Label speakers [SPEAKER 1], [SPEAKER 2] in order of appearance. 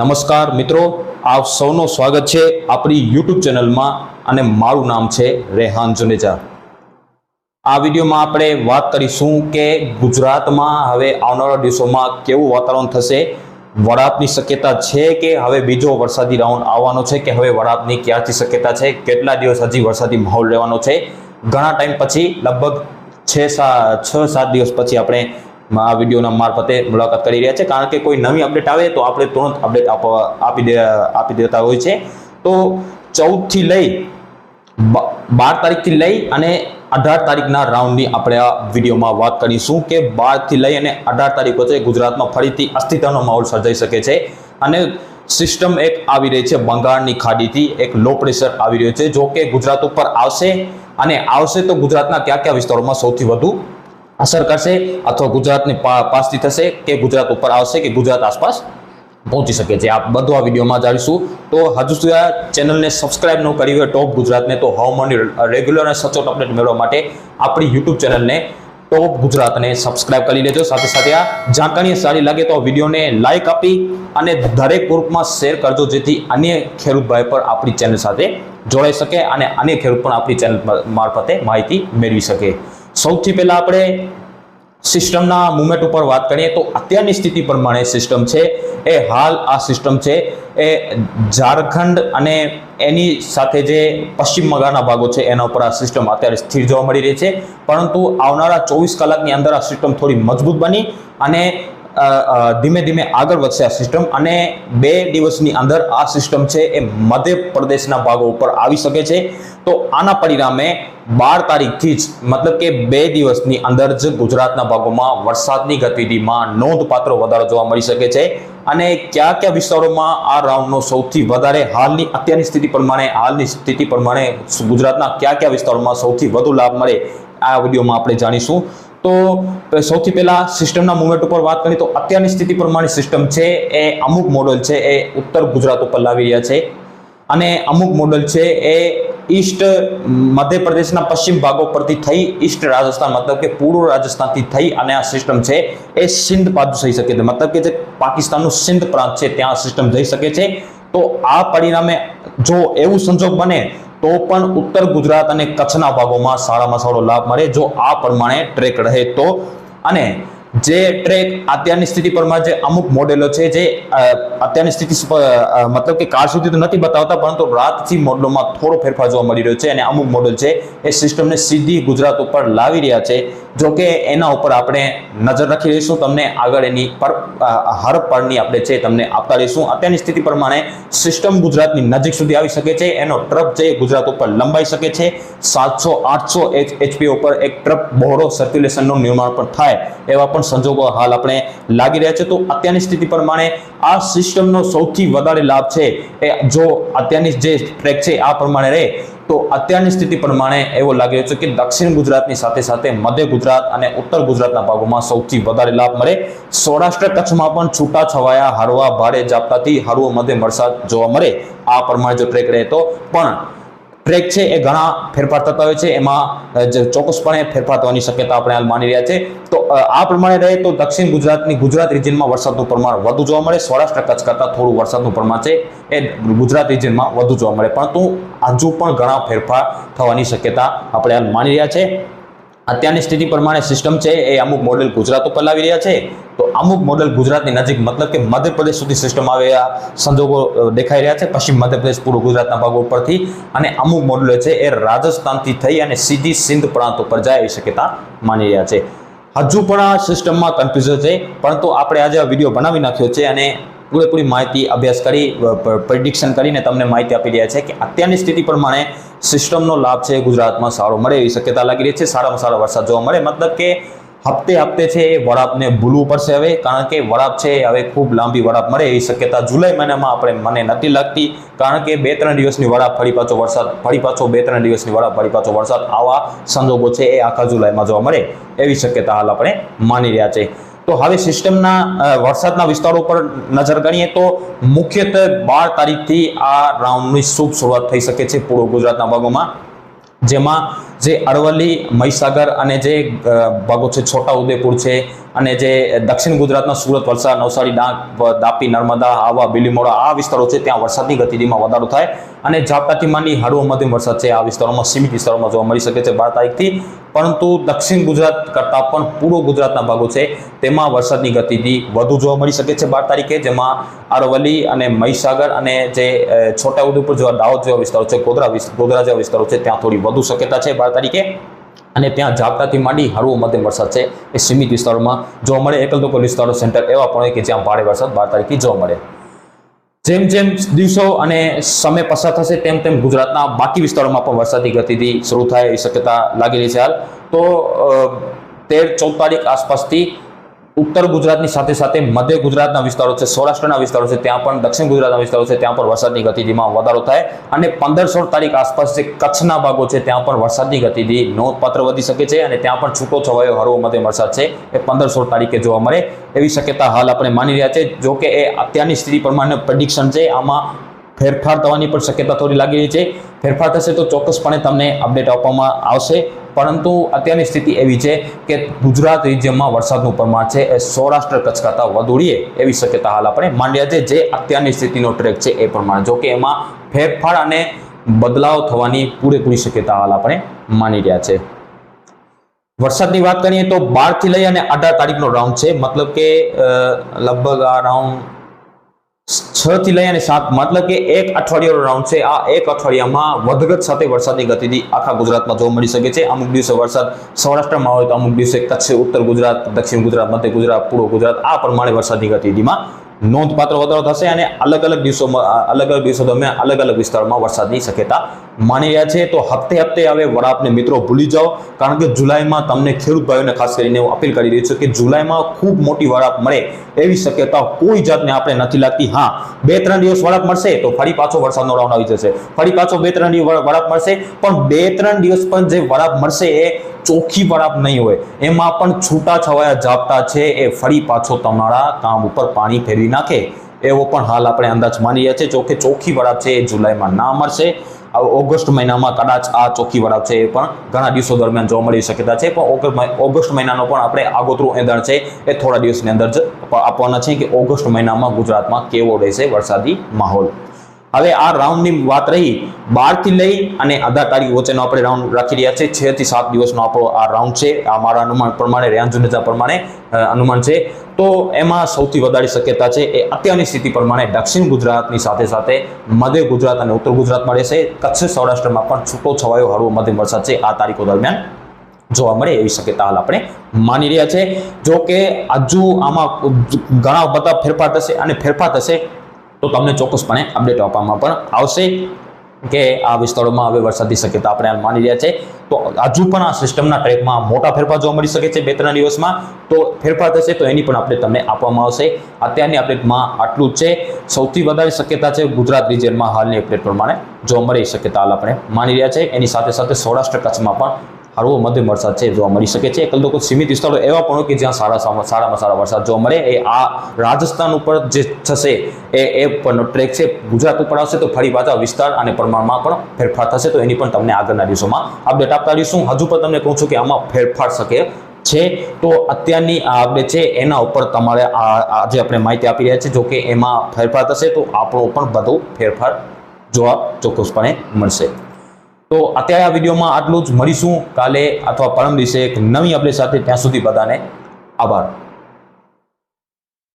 [SPEAKER 1] નમસ્કાર મિત્રો, આપ સૌનો સ્વાગત છે આપણી યુટ્યુબ ચેનલમાં અને મારું નામ છે રેહાન જુનેજા આ વિડીયોમાં આપણે વાત કરીશું કે ગુજરાતમાં હવે આવનારા દિવસોમાં કેવું વાતાવરણ થશે વરાપની શક્યતા છે કે હવે બીજો વરસાદી રાઉન્ડ આવવાનો છે કે હવે વરાપની ક્યારથી શક્યતા છે, કેટલા દિવસ હજી વરસાદી માહોલ રહેવાનો છે. ઘણા ટાઈમ પછી, લગભગ છ સાત દિવસ પછી આપણે આ વિડીયોના મારફતે મુલાકાત કરી રહ્યા છે. કારણ કે કોઈ નવી અપડેટ આવે તો આપણે તુરંત અપડેટ આપી દે, આપી દેતા હોય છે. તો ચૌદથી લઈ બાર તારીખથી લઈ અને અઢાર તારીખના રાઉન્ડની આપણે આ વિડીયોમાં વાત કરીશું કે બારથી લઈ અને અઢાર તારીખ વચ્ચે ગુજરાતમાં ફરીથી અસ્થિરતાનો માહોલ સર્જાઈ શકે છે. અને સિસ્ટમ એક આવી રહી છે બંગાળની ખાડીથી, એક લો પ્રેશર આવી રહ્યું છે. જો કે ગુજરાત ઉપર આવશે અને આવશે તો ગુજરાતના કયા કયા વિસ્તારોમાં સૌથી વધુ અસર કરશે અથવા ગુજરાતની પાસથી થશે કે ગુજરાત ઉપર આવશે કે ગુજરાત આસપાસ પહોંચી શકે છે. આ બધું આ વિડીયોમાં જાણીશું. તો હજુ સુધી આ ચેનલને સબસ્ક્રાઇબ ન કરી હોય ટોપ ગુજરાતને, તો હવામાનની રેગ્યુલર અને સચોટ અપડેટ મેળવવા માટે આપણી યુટ્યુબ ચેનલને ટોપ ગુજરાતને સબસ્ક્રાઇબ કરી લેજો. સાથે સાથે આ જાણકારી સારી લાગે તો વિડીયોને લાઇક આપી અને દરેક ગ્રુપમાં શેર કરજો, જેથી અન્ય ખેડૂત ભાઈ પર આપણી ચેનલ સાથે જોડાઈ શકે અને અન્ય ખેડૂત પણ આપણી ચેનલ મારફતે માહિતી મેળવી શકે. સૌથી પહેલાં આપણે સિસ્ટમના મુવમેન્ટ ઉપર વાત કરીએ તો અત્યારની સ્થિતિ પ્રમાણે સિસ્ટમ છે, એ હાલ આ સિસ્ટમ છે, એ ઝારખંડ અને એની સાથે જે પશ્ચિમ બંગાળના ભાગો છે, એના ઉપર આ સિસ્ટમ અત્યારે સ્થિર જોવા મળી રહી છે. પરંતુ આવનારા ચોવીસ કલાકની અંદર આ સિસ્ટમ થોડી મજબૂત બની અને ધીમે ધીમે આગળ વધશે આ સિસ્ટમ અને બે દિવસની અંદર આ સિસ્ટમ છે એ મધ્ય પ્રદેશના ભાગો ઉપર આવી શકે છે. તો આના પરિણામે બાર તારીખથી જ, મતલબ કે બે દિવસની અંદર જ ગુજરાતના ભાગોમાં વરસાદની ગતિવિધિમાં નોંધપાત્ર વધારો જોવા મળી શકે છે. અને કયા કયા વિસ્તારોમાં આ રાઉન્ડનો સૌથી વધારે હાલની અત્યારની સ્થિતિ પ્રમાણે, હાલની સ્થિતિ પ્રમાણે ગુજરાતના કયા કયા વિસ્તારોમાં સૌથી વધુ લાભ મળે, આ વિડીયોમાં આપણે જાણીશું. તો સૌથી પહેલાં સિસ્ટમના મુવમેન્ટ ઉપર વાત કરીએ તો અત્યારની સ્થિતિ પ્રમાણે સિસ્ટમ છે એ અમુક મોડલ છે એ ઉત્તર ગુજરાત ઉપર લાવી રહ્યા છે. અને અમુક મોડલ છે એ ઈસ્ટ મધ્યપ્રદેશના પશ્ચિમ ભાગો પરથી થઈ ઈસ્ટ રાજસ્થાન, મતલબ કે પૂર્વ રાજસ્થાનથી થઈ અને આ સિસ્ટમ છે એ સિંધ બાજુ થઈ શકે છે. મતલબ કે જે પાકિસ્તાનનું સિંધ પ્રાંત છે, ત્યાં સિસ્ટમ જઈ શકે છે. તો આ પરિણામે જો એવું સંજોગ બને તો પણ ઉત્તર ગુજરાત અને કચ્છના ભાગોમાં સારામાં સારો લાભ મળે જો આ પ્રમાણે ટ્રેક રહે તો. અને જે ટ્રેક અત્યારની સ્થિતિ પરમાં જે અમુક મોડેલો છે જે અત્યારની સ્થિતિ મતલબ કે કાર સુધી તો નથી બતાવતા, પરંતુ રાતથી મોડલોમાં થોડો ફેરફાર જોવા મળી રહ્યો છે અને અમુક મોડલ છે એ સિસ્ટમને સીધી ગુજરાત ઉપર લાવી રહ્યા છે. જો કે એના ઉપર આપણે નજર રાખી રહીશું તમને આગળ એની પર હર પળની આપણે છે તમને આપતા રહીશું. અત્યારની સ્થિતિ પ્રમાણે સિસ્ટમ ગુજરાતની નજીક સુધી આવી શકે છે. એનો ટ્રક છે ગુજરાત ઉપર લંબાઈ શકે છે. સાતસો, આઠસો એચપી ઉપર એક ટ્રક બહોળો સર્ક્યુલેશનનું નિર્માણ પણ થાય એવા પણ સંજોગો હાલ આપણે લાગી રહ્યા છે. તો અત્યારની સ્થિતિ પ્રમાણે આ સિસ્ટમનો સૌથી વધારે લાભ છે એ જો અત્યારની જે ટ્રેક છે આ પ્રમાણે રહે તો અત્યારની સ્થિતિ પ્રમાણે એવો લાગે છે કે દક્ષિણ ગુજરાતની સાથે સાથે મધ્ય ગુજરાત અને ઉત્તર ગુજરાતના ભાગોમાં સૌથી વધારે લાભ મળે. સૌરાષ્ટ્ર કચ્છમાં પણ છૂટા છવાયા, હળવા ભારે ઝાપટાથી હળવો મધ્યમ વરસાદ જોવા મળે. આ પ્રમાણે જો ટ્રેક રહે તો પણ ટ્રેક છે એ ઘણા ફેરફાર થતા હોય છે. એમાં ચોક્કસપણે ફેરફાર થવાની શક્યતા આપણે હાલ માની રહ્યા છે. તો આ પ્રમાણે રહે તો દક્ષિણ ગુજરાતની ગુજરાત રિજિયનમાં વરસાદનું પ્રમાણ વધુ જોવા મળે. સૌરાષ્ટ્ર કચ્છ કરતાં થોડું વરસાદનું પ્રમાણ છે એ ગુજરાત રિજિયનમાં વધુ જોવા મળે. પરંતુ હજુ પણ ઘણા ફેરફાર થવાની શક્યતા આપણે હાલ માની રહ્યા છે. અત્યારની સ્થિતિ પ્રમાણે સિસ્ટમ છે એ અમુક મોડેલ ગુજરાત ઉપર લાવી રહ્યા છે. તો અમુક મોડેલ ગુજરાતની નજીક, મતલબ કે મધ્યપ્રદેશ સુધી સિસ્ટમ આવે આ સંજોગો દેખાઈ રહ્યા છે. પશ્ચિમ મધ્યપ્રદેશ પૂર્વ ગુજરાતના ભાગો ઉપરથી અને અમુક મોડેલો છે એ રાજસ્થાનથી થઈ અને સીધી સિંધ પ્રાંત ઉપર જાય એવી શક્યતા માની રહ્યા છે. હજુ પણ આ સિસ્ટમમાં કન્ફ્યુઝન છે, પરંતુ આપણે આજે આ વીડિયો બનાવી નાખ્યો છે અને પૂરેપૂરી માહિતી અભ્યાસ કરી પ્રિડિક્શન કરીને તમને માહિતી આપી રહ્યા છે કે અત્યારની સ્થિતિ પ્રમાણે સિસ્ટમનો લાભ છે ગુજરાતમાં સારો મળે એવી શક્યતા લાગી રહી છે. સારામાં સારો વરસાદ જોવા મળે. મતલબ કે હપ્તે હપ્તે છે એ વડાપને ભૂલવું પડશે હવે, કારણ કે વડાપ છે હવે ખૂબ લાંબી વડાપ મળે એવી શક્યતા જુલાઈ મહિનામાં આપણે મને નથી લાગતી, કારણ કે બે ત્રણ દિવસની વડાપ ફરી પાછો વરસાદ, ફરી પાછો બે ત્રણ દિવસની વડાપ ફરી પાછો વરસાદ આવા સંજોગો છે એ આખા જુલાઈમાં જોવા મળે એવી શક્યતા હાલ આપણે માની રહ્યા છે. તો હવે સિસ્ટમના વરસાદના વિસ્તારો પર નજર ગણીએ તો મુખ્યત્વે બાર તારીખથી આ રાઉન્ડની શુભ શરૂઆત થઈ શકે છે પૂર્વ ગુજરાતના ભાગોમાં, જેમાં જે અરવલ્લી, મહીસાગર અને જે ભાગો છે છોટા ઉદેપુર છે અને જે દક્ષિણ ગુજરાતના સુરત, વલસાડ, નવસારી, ડાંગ દાપી નર્મદા આવા બિલીમોડા, આ વિસ્તારો છે ત્યાં વરસાદની ગતિવિધિમાં વધારો થાય અને ઝાપટાથી માંડી હળવો મધ્યમ વરસાદ છે આ વિસ્તારોમાં, સીમિત વિસ્તારોમાં જોવા મળી શકે છે બાર તારીખથી. પરંતુ દક્ષિણ ગુજરાત કરતાં પણ પૂર્વ ગુજરાતના ભાગો છે તેમાં વરસાદની ગતિવિધિ વધુ જોવા મળી શકે છે બાર તારીખે, જેમાં અરવલ્લી અને મહીસાગર અને જે છોટાઉદેપુર જેવા દાહોદ જેવા વિસ્તારો છે, ગોધરા ગોધરા જેવા વિસ્તારો છે ત્યાં થોડી વધુ શક્યતા છે બાર તારીખે. અને ત્યાં ઝાપટાથી માંડી હળવો મધ્યમ વરસાદ છે. એ સીમિત વિસ્તારોમાં જોવા મળે એકલ દોકલ વિસ્તારો સેન્ટર એવા પણ હોય કે જ્યાં ભારે વરસાદ બાર તારીખે જોવા મળે. જેમ જેમ દિવસો અને સમય પસાર થશે, તેમ તેમ ગુજરાતના બાકી વિસ્તારોમાં પણ વરસાદી ગતિથી શરૂ થાય એવી શક્યતા લાગેલી છે હાલ. તો તેર, ચૌદ તારીખ આસપાસથી ઉત્તર ગુજરાતની સાથે સાથે મધ્ય ગુજરાતના વિસ્તારો છે, સૌરાષ્ટ્રના વિસ્તારો છે, ત્યાં પણ દક્ષિણ ગુજરાતના વિસ્તારો છે, ત્યાં પણ વરસાદની ગતિવિધિમાં વધારો થાય અને પંદર સોળ તારીખ આસપાસ જે કચ્છના ભાગો છે, ત્યાં પણ વરસાદની ગતિવિધિ નોંધપાત્ર વધી શકે છે અને ત્યાં પણ છૂટો છવાયો હળવો મધ્યમ વરસાદ છે, એ પંદર સોળ તારીખે જોવા મળે એવી શક્યતા હાલ આપણે માની રહ્યા છે. જો કે એ અત્યારની સ્થિતિ પ્રમાણે પ્રેડિક્શન છે, આમાં ફેરફાર થવાની પણ શક્યતા થોડી લાગી રહી છે. ફેરફાર થશે તો ચોક્કસપણે તમને અપડેટ આપવામાં આવશે. પરંતુ અત્યારની સ્થિતિ એવી છે કે ગુજરાત રિજિયનમાં વરસાદનું પ્રમાણ છે એ સૌરાષ્ટ્ર કચ્છ કરતાં વધુ એવી શક્યતા હાલ આપણે માંડ્યા છે જે અત્યારની સ્થિતિનો ટ્રેક છે એ પ્રમાણે. જો કે એમાં ફેરફાર અને બદલાવ થવાની પૂરેપૂરી શક્યતા હાલ આપણે માની રહ્યા છે. વરસાદની વાત કરીએ તો બારથી લઈ અને અઢાર તારીખનો રાઉન્ડ છે. મતલબ કે લગભગ આ રાઉન્ડ છ થી લઈ અને સાત, મતલબ કે એક અઠવાડિયાનો રાઉન્ડ છે. આ એક અઠવાડિયામાં વધઘટ સાથે વરસાદની ગતિવિધિ આખા ગુજરાતમાં જોવા મળી શકે છે. અમુક દિવસે વરસાદ સૌરાષ્ટ્રમાં હોય તો અમુક દિવસે કચ્છ, ઉત્તર ગુજરાત, દક્ષિણ ગુજરાત, મધ્ય ગુજરાત, પૂર્વ ગુજરાત, આ પ્રમાણે વરસાદની ગતિવિધિમાં નોંધપાત્ર વધારો થશે અને અલગ અલગ દિવસોમાં અલગ અલગ દિવસો દરમિયાન અલગ અલગ વિસ્તારોમાં વરસાદની શક્યતા માની રહ્યા છે. તો હપ્તે હપ્તે હવે વડાપને મિત્રો ભૂલી જાઓ, કારણ કે જુલાઈમાં તમને ખેડૂત ભાઈઓને ખાસ કરીને હું અપીલ કરી રહ્યો છું કે જુલાઈમાં ખૂબ મોટી વડાપ મળે એવી શક્યતા કોઈ જાતને આપણે નથી લાગતી. હા બે ત્રણ દિવસ વડાપ મળશે તો ફરી પાછો વરસાદનો રાઉન્ડ આવી જશે. ફરી પાછો બે ત્રણ દિવસ વડાપ મળશે, પણ બે ત્રણ દિવસ પણ જે વડાપ મળશે એ ચોખ્ખી વરાપ નહીં હોય. એમાં પણ છૂટા છવાયા ઝાપટા છે. એ ફરી પાછો તમારા કામ ઉપર પાણી ફેરવી નાખે. એવો પણ હાલ આપણે અંદાજ માની રહ્યા છે. જો ચોખ્ખી વરાપ છે એ જુલાઈમાં ના મળશે. ઓગસ્ટ મહિનામાં કદાચ આ ચોખ્ખી વરાપ છે એ પણ ઘણા દિવસો દરમિયાન જોવા મળી શક્યતા છે. પણ ઓગસ્ટ મહિનાનો પણ આપણે આગોતરું એંધાણ છે એ થોડા દિવસની અંદર જ આપવાના છે કે ઓગસ્ટ મહિનામાં ગુજરાતમાં કેવો રહેશે વરસાદી માહોલ. હવે આ રાઉન્ડની વાત રહી બારથી લઈ અને તારીખ વચ્ચેનો આપણે રાઉન્ડ રાખી રહ્યા છે છ થી સાત દિવસનો આપણો આ રાઉન્ડ છે. આ મારા અનુમાન પ્રમાણે જુનેજા પ્રમાણે અનુમાન છે. તો એમાં સૌથી વધારે શક્યતા છે એ અત્યારની સ્થિતિ પ્રમાણે દક્ષિણ ગુજરાતની સાથે સાથે મધ્ય ગુજરાત અને ઉત્તર ગુજરાતમાં રહેશે. કચ્છ, સૌરાષ્ટ્રમાં પણ છૂટો છવાયો હળવો મધ્યમ વરસાદ છે આ તારીખો દરમિયાન જોવા મળે એવી શક્યતા હાલ આપણે માની રહ્યા છે. જો કે હજુ આમાં ઘણા બધા ફેરફાર થશે અને ફેરફાર થશે તો તમને ચોક્કસપણે અપડેટ આપવામાં પણ આવશે કે આ વિસ્તારોમાં હવે વરસાદની શક્યતા આપણે માની રહ્યા છે. તો હજુ પણ આ સિસ્ટમના ટ્રેકમાં મોટા ફેરફાર જોવા મળી શકે છે બે ત્રણ દિવસમાં. તો ફેરફાર થશે તો એની પણ અપડેટ તમને આપવામાં આવશે. અત્યારની અપડેટમાં આટલું જ છે. સૌથી વધારે શક્યતા છે ગુજરાત રિજિયનમાં હાલની અપડેટ પ્રમાણે જોવા મળી શકે શક્યતા હાલ આપણે માની રહ્યા છે. એની સાથે સાથે સૌરાષ્ટ્ર કચ્છમાં પણ હળવો મધ્યમ વરસાદ છે, જોવા મળી શકે છે. એકલ તો સીમિત વિસ્તારો એવા પણ કે જ્યાં સારા સારામાં સારા વરસાદ જોવા મળે. એ આ રાજસ્થાન ઉપર જે થશે, એ એ પરનો ટ્રેક છે. ગુજરાત ઉપર આવશે તો ફરી પાછા વિસ્તાર અને પ્રમાણમાં પણ ફેરફાર થશે. તો એની પણ તમને આગળના દિવસોમાં અપડેટ આપતા રહીશું. હજુ પણ તમને કહું છું કે આમાં ફેરફાર શકે છે. તો અત્યારની આ અપડેટ છે, એના ઉપર તમારે આ જે આપણે માહિતી આપી રહ્યા છે જો કે એમાં ફેરફાર થશે, તો આપણો પણ બધો ફેરફાર જોવા ચોક્કસપણે મળશે. તો અત્યારે આ વિડીયોમાં આટલું જ મળીશું કાલે અથવા પરમ દિવસે એક નવી અપડેટ સાથે ત્યાં સુધી બધાને આભાર.